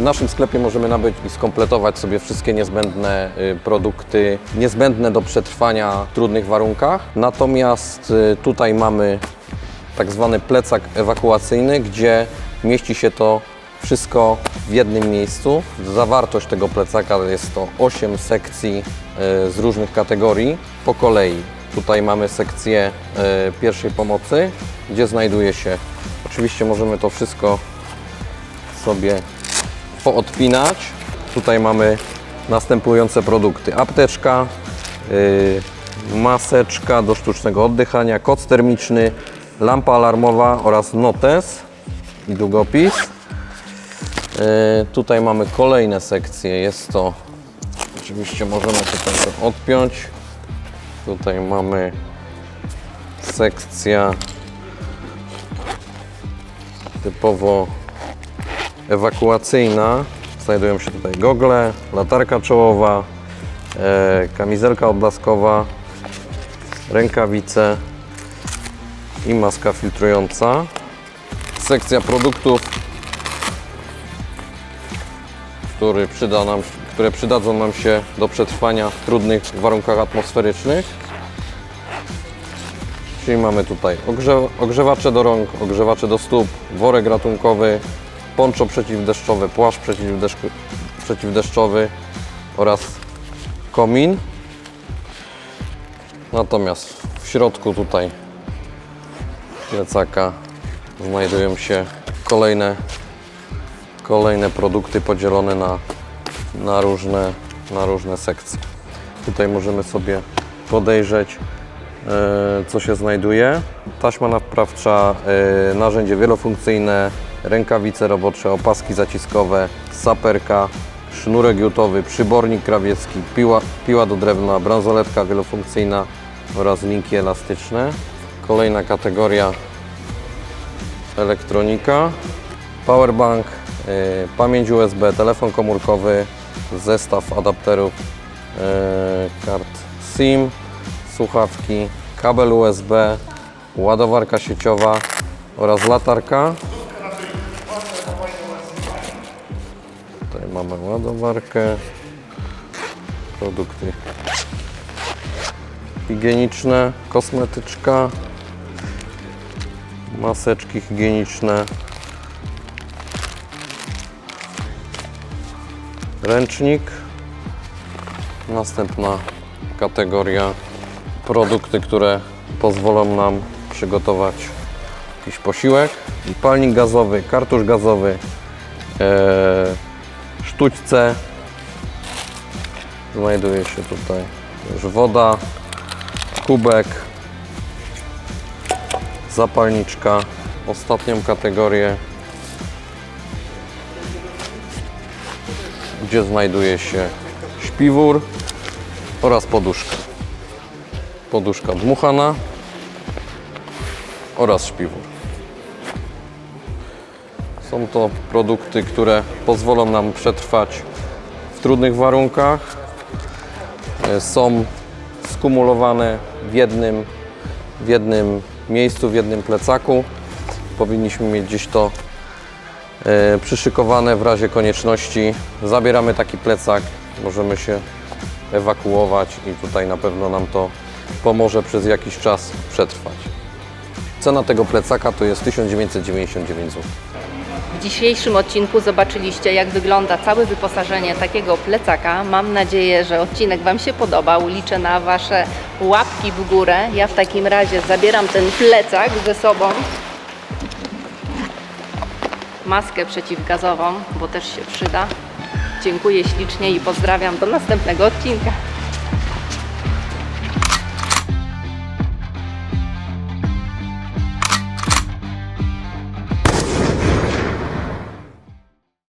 naszym sklepie możemy nabyć i skompletować sobie wszystkie niezbędne y, produkty, niezbędne do przetrwania w trudnych warunkach. Natomiast y, tutaj mamy tak zwany plecak ewakuacyjny, gdzie mieści się to wszystko w jednym miejscu. Zawartość tego plecaka jest to 8 sekcji y, z różnych kategorii po kolei. Tutaj mamy sekcję pierwszej pomocy, gdzie znajduje się, oczywiście możemy to wszystko sobie poodpinać. Tutaj mamy następujące produkty. Apteczka, yy, maseczka do sztucznego oddychania, koc termiczny, lampa alarmowa oraz notes i długopis. Yy, tutaj mamy kolejne sekcje. Jest to, oczywiście możemy tutaj to odpiąć. Tutaj mamy sekcja typowo ewakuacyjna. Znajdują się tutaj gogle, latarka czołowa, e, kamizelka odblaskowa, rękawice i maska filtrująca. Sekcja produktów, który przyda nam, które przydadzą nam się do przetrwania w trudnych warunkach atmosferycznych. Czyli mamy tutaj ogrze- ogrzewacze do rąk, ogrzewacze do stóp, worek ratunkowy, poncho przeciwdeszczowe, płaszcz przeciwdeszcz- przeciwdeszczowy oraz komin. Natomiast w środku tutaj plecaka znajdują się kolejne, kolejne produkty podzielone na, na, różne, na różne sekcje. Tutaj możemy sobie podejrzeć e, co się znajduje. Taśma naprawcza, e, narzędzie wielofunkcyjne, rękawice robocze, opaski zaciskowe, saperka, sznurek jutowy, przybornik krawiecki, piła, piła do drewna, bransoletka wielofunkcyjna oraz linki elastyczne. Kolejna kategoria elektronika, powerbank, e, pamięć USB, telefon komórkowy, zestaw adapterów e, kart SIM, słuchawki, kabel USB, ładowarka sieciowa oraz latarka. Mamy ładowarkę, produkty higieniczne, kosmetyczka, maseczki higieniczne, ręcznik. Następna kategoria produkty, które pozwolą nam przygotować jakiś posiłek. Palnik gazowy, kartusz gazowy, e, sztućce. Znajduje się tutaj już woda, kubek, zapalniczka. Ostatnią kategorię, gdzie znajduje się śpiwór oraz poduszka poduszka dmuchana oraz śpiwór. Są to produkty, które pozwolą nam przetrwać w trudnych warunkach. E, Są skumulowane w jednym, w jednym miejscu, w jednym plecaku. Powinniśmy mieć gdzieś to e, przyszykowane w razie konieczności. Zabieramy taki plecak, możemy się ewakuować i tutaj na pewno nam to pomoże przez jakiś czas przetrwać. Cena tego plecaka to jest 1999 zł. W dzisiejszym odcinku zobaczyliście, jak wygląda całe wyposażenie takiego plecaka. Mam nadzieję, że odcinek Wam się podobał. Liczę na Wasze łapki w górę. Ja w takim razie zabieram ten plecak ze sobą. Maskę przeciwgazową, bo też się przyda. Dziękuję ślicznie i pozdrawiam do następnego odcinka.